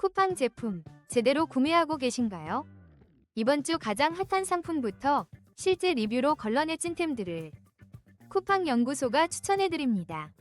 쿠팡 제품 제대로 구매하고 계신가요? 이번 주 가장 핫한 상품부터 실제 리뷰로 걸러내 찐템들을 쿠팡 연구소가 추천해드립니다.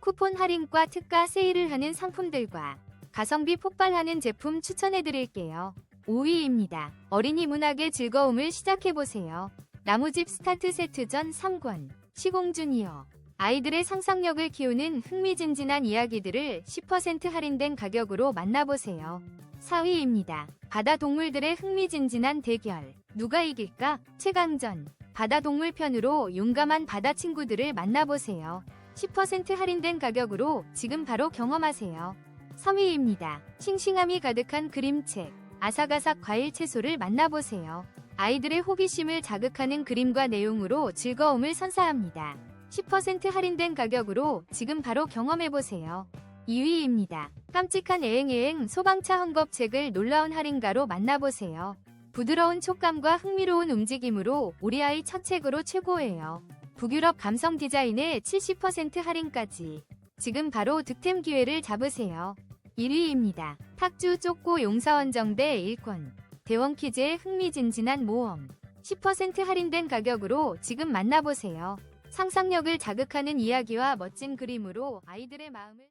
쿠폰 할인과 특가 세일을 하는 상품들과 가성비 폭발하는 제품 추천해드릴게요. 5위입니다. 어린이 문학의 즐거움을 시작해보세요. 나무집 스타트 세트전 3권 시공 중이요. 아이들의 상상력을 키우는 흥미진진한 이야기들을 10% 할인된 가격으로 만나보세요. 4위입니다. 바다 동물들의 흥미진진한 대결. 누가 이길까? 최강전. 바다 동물 편으로 용감한 바다 친구들을 만나보세요. 10% 할인된 가격으로 지금 바로 경험하세요. 3위입니다. 싱싱함이 가득한 그림책. 아삭아삭 과일 채소를 만나보세요. 아이들의 호기심을 자극하는 그림과 내용으로 즐거움을 선사합니다. 10% 할인된 가격으로 지금 바로 경험해보세요. 2위입니다. 깜찍한 애행애행 소방차 헝겊책을 놀라운 할인가로 만나보세요. 부드러운 촉감과 흥미로운 움직임으로 우리 아이 첫 책으로 최고예요. 북유럽 감성 디자인의 70% 할인까지. 지금 바로 득템 기회를 잡으세요. 1위입니다. 탁주 쪽고 용사원정대 1권. 대원 퀴즈의 흥미진진한 모험. 10% 할인된 가격으로 지금 만나보세요. 상상력을 자극하는 이야기와 멋진 그림으로 아이들의 마음을